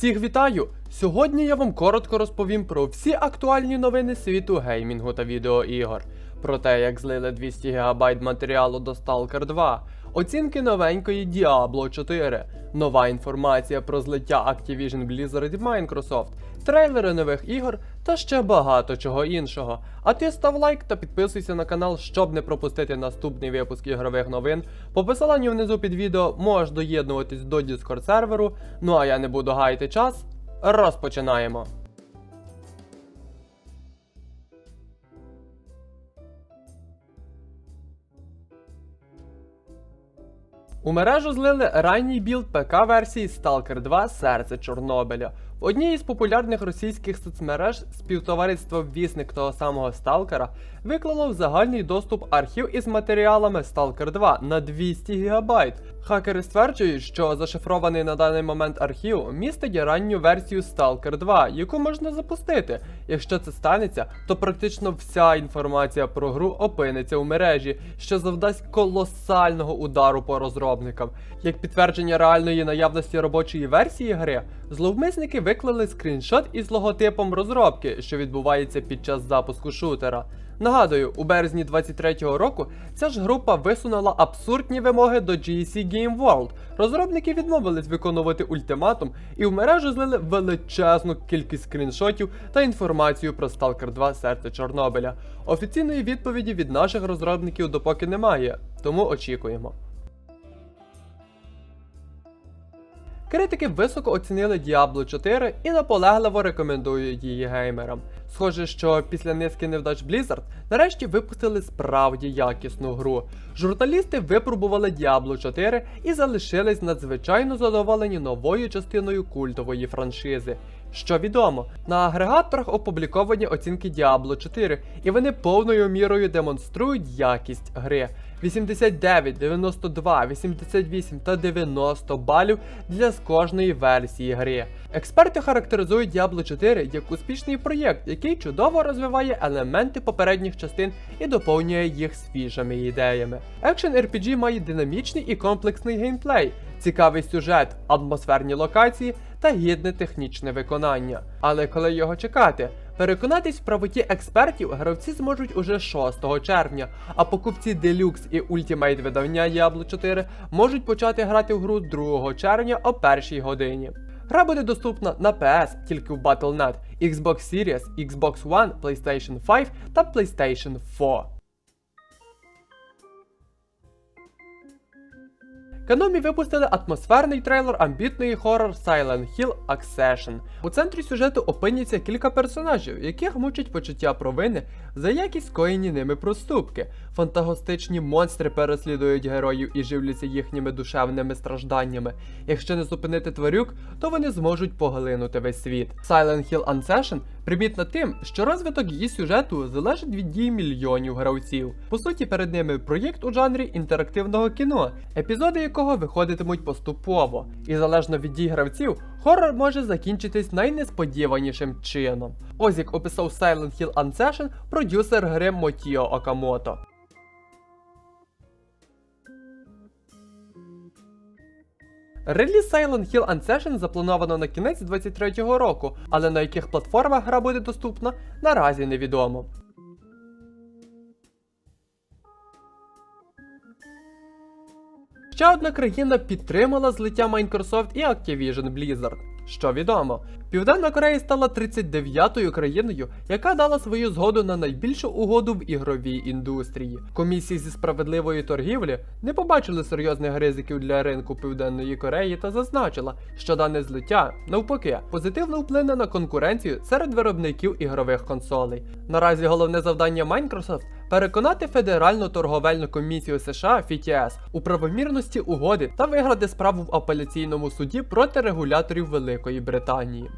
Всіх вітаю! Сьогодні я вам коротко розповім про всі актуальні новини світу геймінгу та відеоігор. Про те, як злили 200 ГБ матеріалу до Stalker 2, оцінки новенької Diablo 4, нова інформація про злиття Activision Blizzard і Microsoft, трейлери нових ігор та ще багато чого іншого. А ти став лайк та підписуйся на канал, щоб не пропустити наступний випуск ігрових новин. По посиланню внизу під відео можеш доєднуватись до Discord серверу. Ну а я не буду гаяти час. Розпочинаємо. У мережу злили ранній білд ПК-версії Stalker 2 Серце Чорнобиля. В одній із популярних російських соцмереж співтовариство Вісник того самого Сталкера виклало в загальний доступ архів із матеріалами Stalker 2 на 200 ГБ. Хакери стверджують, що зашифрований на даний момент архів містить ранню версію Stalker 2, яку можна запустити. Якщо це станеться, то практично вся інформація про гру опиниться у мережі, що завдасть колосального удару по розробникам. Як підтвердження реальної наявності робочої версії гри, зловмисники виклали скріншот із логотипом розробки, що відбувається під час запуску шутера. Нагадую, у березні 23-го року ця ж група висунула абсурдні вимоги до GSC Game World. Розробники відмовились виконувати ультиматум і в мережу злили величезну кількість скріншотів та інформацію про Stalker 2 серце Чорнобиля. Офіційної відповіді від наших розробників допоки немає, тому очікуємо. Критики високо оцінили Diablo 4 і наполегливо рекомендують її геймерам. Схоже, що після низки невдач Blizzard нарешті випустили справді якісну гру. Журналісти випробували Diablo 4 і залишились надзвичайно задоволені новою частиною культової франшизи. Що відомо, на агрегаторах опубліковані оцінки Diablo 4, і вони повною мірою демонструють якість гри. 89, 92, 88 та 90 балів для з кожної версії гри. Експерти характеризують Diablo 4 як успішний проєкт, який чудово розвиває елементи попередніх частин і доповнює їх свіжими ідеями. Екшен RPG має динамічний і комплексний геймплей, цікавий сюжет, атмосферні локації та гідне технічне виконання. Але коли його чекати? Переконатись в правоті експертів гравці зможуть уже 6 червня, а покупці Deluxe і Ultimate видання Diablo 4 можуть почати грати в гру 2 червня о першій годині. Гра буде доступна на PS тільки в Battle.net, Xbox Series, Xbox One, PlayStation 5 та PlayStation 4. Каномі випустили атмосферний трейлер амбітної хоррор Silent Hill Accession. У центрі сюжету опиняться кілька персонажів, яких мучать почуття провини за якість скоєні ними проступки. Фантастичні монстри переслідують героїв і живляться їхніми душевними стражданнями. Якщо не зупинити тварюк, то вони зможуть поглинути весь світ. Silent Hill Unsession примітна тим, що розвиток її сюжету залежить від дій мільйонів гравців. По суті, перед ними проєкт у жанрі інтерактивного кіно, епізоди якого виходитимуть поступово. І залежно від дій гравців, хорор може закінчитись найнесподіванішим чином. Ось як описав Silent Hill Unsession продюсер гри Мотіо Окамото. Реліз Silent Hill Unsession заплановано на кінець 23-го року, але на яких платформах гра буде доступна, наразі невідомо. Ще одна країна підтримала злиття Microsoft і Activision Blizzard. Що відомо, Південна Корея стала 39-ю країною, яка дала свою згоду на найбільшу угоду в ігровій індустрії. Комісії зі справедливої торгівлі не побачили серйозних ризиків для ринку Південної Кореї та зазначила, що дане злиття, навпаки, позитивно вплине на конкуренцію серед виробників ігрових консолей. Наразі головне завдання Microsoft переконати Федеральну торговельну комісію США FTS у правомірності угоди та виграти справу в апеляційному суді проти регуляторів Великої Британії.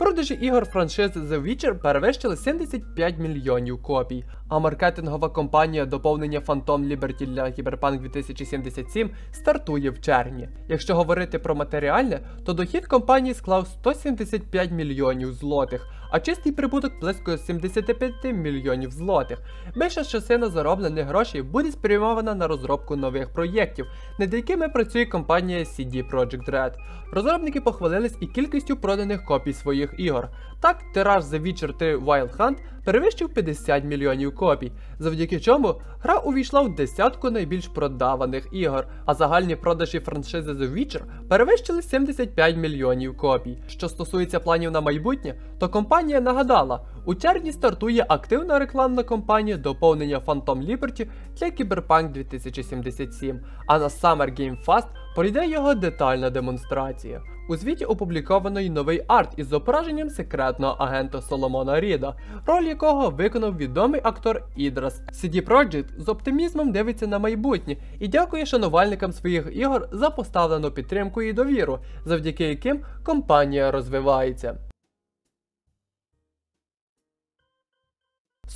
Продажі ігор франшизи The Witcher перевищили 75 мільйонів копій, а маркетингова компанія доповнення Phantom Liberty для Cyberpunk 2077 стартує в червні. Якщо говорити про матеріальне, то дохід компанії склав 175 мільйонів злотих, а чистий прибуток близько 75 мільйонів злотих. Більша частина зароблених грошей буде спрямована на розробку нових проєктів, над якими працює компанія CD Projekt Red. Розробники похвалились і кількістю проданих копій своїх ігор. Так, тираж The Witcher 3 Wild Hunt перевищив 50 мільйонів копій, завдяки чому гра увійшла в десятку найбільш продаваних ігор, а загальні продажі франшизи The Witcher перевищили 75 мільйонів копій. Що стосується планів на майбутнє, то компанія нагадала, у червні стартує активна рекламна кампанія доповнення Phantom Liberty для Cyberpunk 2077, а на Summer Game Fest пройде його детальна демонстрація. У звіті опубліковано й новий арт із зображенням секретного агента Соломона Ріда, роль якого виконав відомий актор Ідрас. CD Projekt з оптимізмом дивиться на майбутнє і дякує шанувальникам своїх ігор за поставлену підтримку і довіру, завдяки яким компанія розвивається.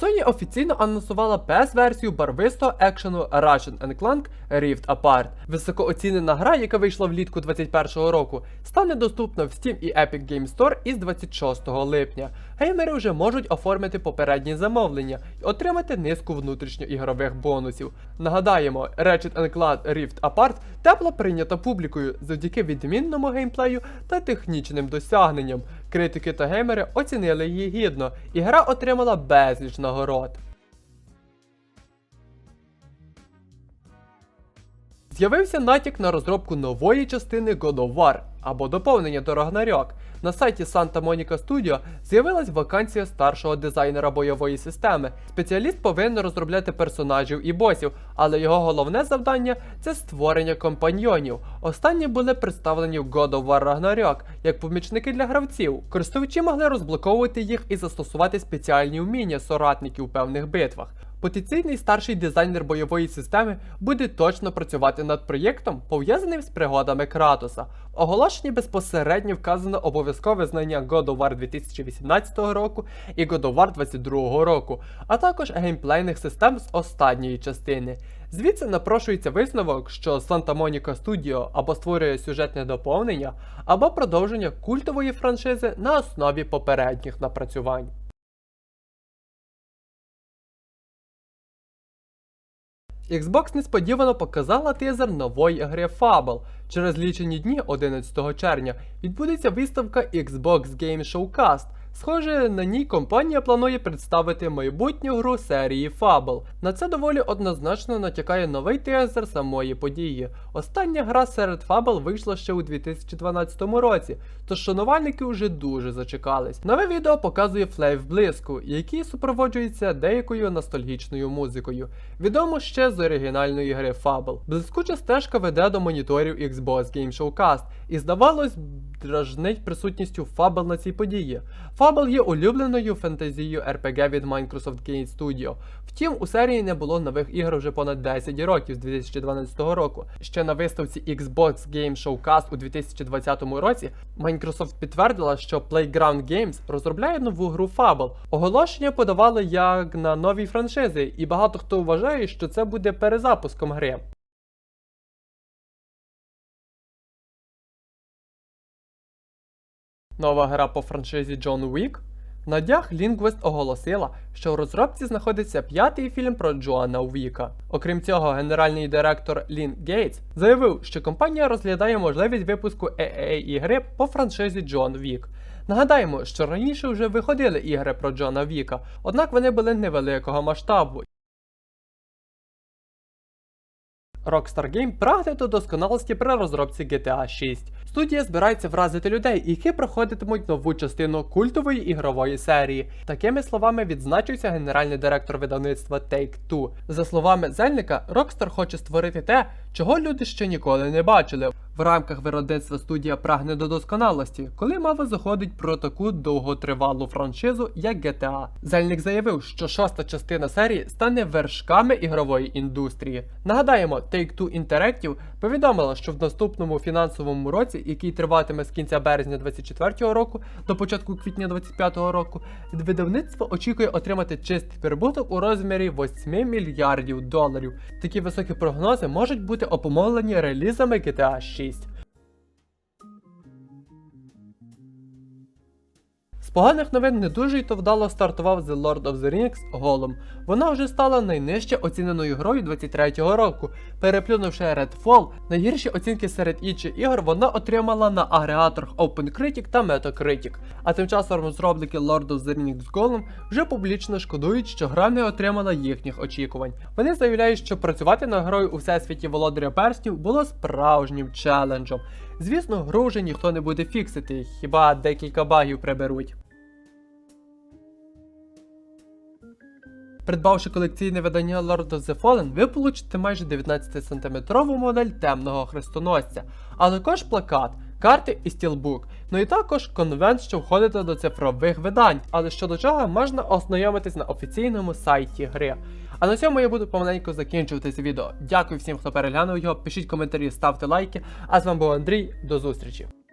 Sony офіційно анонсувала PS-версію барвистого екшену Ratchet Clank Rift Apart. Високооцінена гра, яка вийшла влітку 2021 року, стане доступна в Steam і Epic Game Store із 26 липня. Геймери вже можуть оформити попередні замовлення і отримати низку внутрішньоігрових бонусів. Нагадаємо, Ratchet Clank Rift Apart тепло прийнята публікою завдяки відмінному геймплею та технічним досягненням. Критики та геймери оцінили її гідно, і гра отримала безліч нагород. З'явився натяк на розробку нової частини God of War або доповнення до Ragnarok. На сайті Santa Monica Studio з'явилась вакансія старшого дизайнера бойової системи. Спеціаліст повинен розробляти персонажів і босів, але його головне завдання це створення компаньйонів. Останні були представлені в God of War Ragnarok як помічники для гравців. Користувачі могли розблоковувати їх і застосувати спеціальні вміння соратників у певних битвах. Потенційний старший дизайнер бойової системи буде точно працювати над проєктом, пов'язаним з пригодами Кратоса. В оголошенні безпосередньо вказано обов'язкове знання God of War 2018 року і God of War 2022 року, а також геймплейних систем з останньої частини. Звідси напрошується висновок, що Santa Monica Studio або створює сюжетне доповнення, або продовження культової франшизи на основі попередніх напрацювань. Xbox несподівано показала тизер нової гри Fable. Через лічені дні 11 червня відбудеться виставка Xbox Game Showcast. Схоже, на ній компанія планує представити майбутню гру серії Fable. На це доволі однозначно натякає новий тизер самої події. Остання гра серед Fable вийшла ще у 2012 році, тож шанувальники вже дуже зачекались. Нове відео показує флейв блиску, який супроводжується деякою ностальгічною музикою. Відомо ще з оригінальної гри Fable. Блискуча стежка веде до моніторів Xbox Game Showcast, і здавалось, дражнить присутністю Fable на цій події. Fable є улюбленою фентезією RPG від Microsoft Game Studio. Втім, у серії не було нових ігор вже понад 10 років з 2012 року. Ще на виставці Xbox Game Showcast у 2020 році Microsoft підтвердила, що Playground Games розробляє нову гру Fable. Оголошення подавали як на нові франшизи, і багато хто вважає, що це буде перезапуском гри. Нова гра по франшизі John Wick. На днях Linguist оголосила, що у розробці знаходиться п'ятий фільм про Джоана Уіка. Окрім цього, генеральний директор Лін Гейтс заявив, що компанія розглядає можливість випуску AAA ігри по франшизі Джон Вік. Нагадаємо, що раніше вже виходили ігри про Джона Віка, однак вони були невеликого масштабу. Rockstar Game прагне до досконалості при розробці GTA 6. Студія збирається вразити людей, які проходитимуть нову частину культової ігрової серії. Такими словами відзначився генеральний директор видавництва Take-Two. За словами Зельника, Rockstar хоче створити те, чого люди ще ніколи не бачили. В рамках виробництва студія прагне до досконалості, коли мова заходить про таку довготривалу франшизу, як GTA. Зельник заявив, що шоста частина серії стане вершками ігрової індустрії. Нагадаємо, Take-Two Interactive повідомила, що в наступному фінансовому році, який триватиме з кінця березня 2024 року до початку квітня 2025 року, від видавництва очікує отримати чистий прибуток у розмірі 8 мільярдів доларів. Такі високі прогнози можуть бути опомовлені релізами GTA 6. Поганих новин не дуже й то вдало стартував The Lord of the Rings Голум. Вона вже стала найнижче оціненою грою 23-го року. Переплюнувши Redfall, найгірші оцінки серед інших ігор вона отримала на агрегаторах OpenCritic та Metacritic. А тим часом розробники Lord of the Rings Golem вже публічно шкодують, що гра не отримала їхніх очікувань. Вони заявляють, що працювати над грою у всесвіті Володаря Перснів було справжнім челенджем. Звісно, гру вже ніхто не буде фіксити, хіба декілька багів приберуть. Придбавши колекційне видання Lord of the Fallen, ви получите майже 19-сантиметрову модель темного хрестоносця, а також плакат, карти і стілбук. Ну і також конвент, що входить до цифрових видань, але щодо чого можна ознайомитись на офіційному сайті гри. А на цьому я буду помаленьку закінчувати це відео. Дякую всім, хто переглянув його. Пишіть коментарі, ставте лайки. А з вами був Андрій. До зустрічі!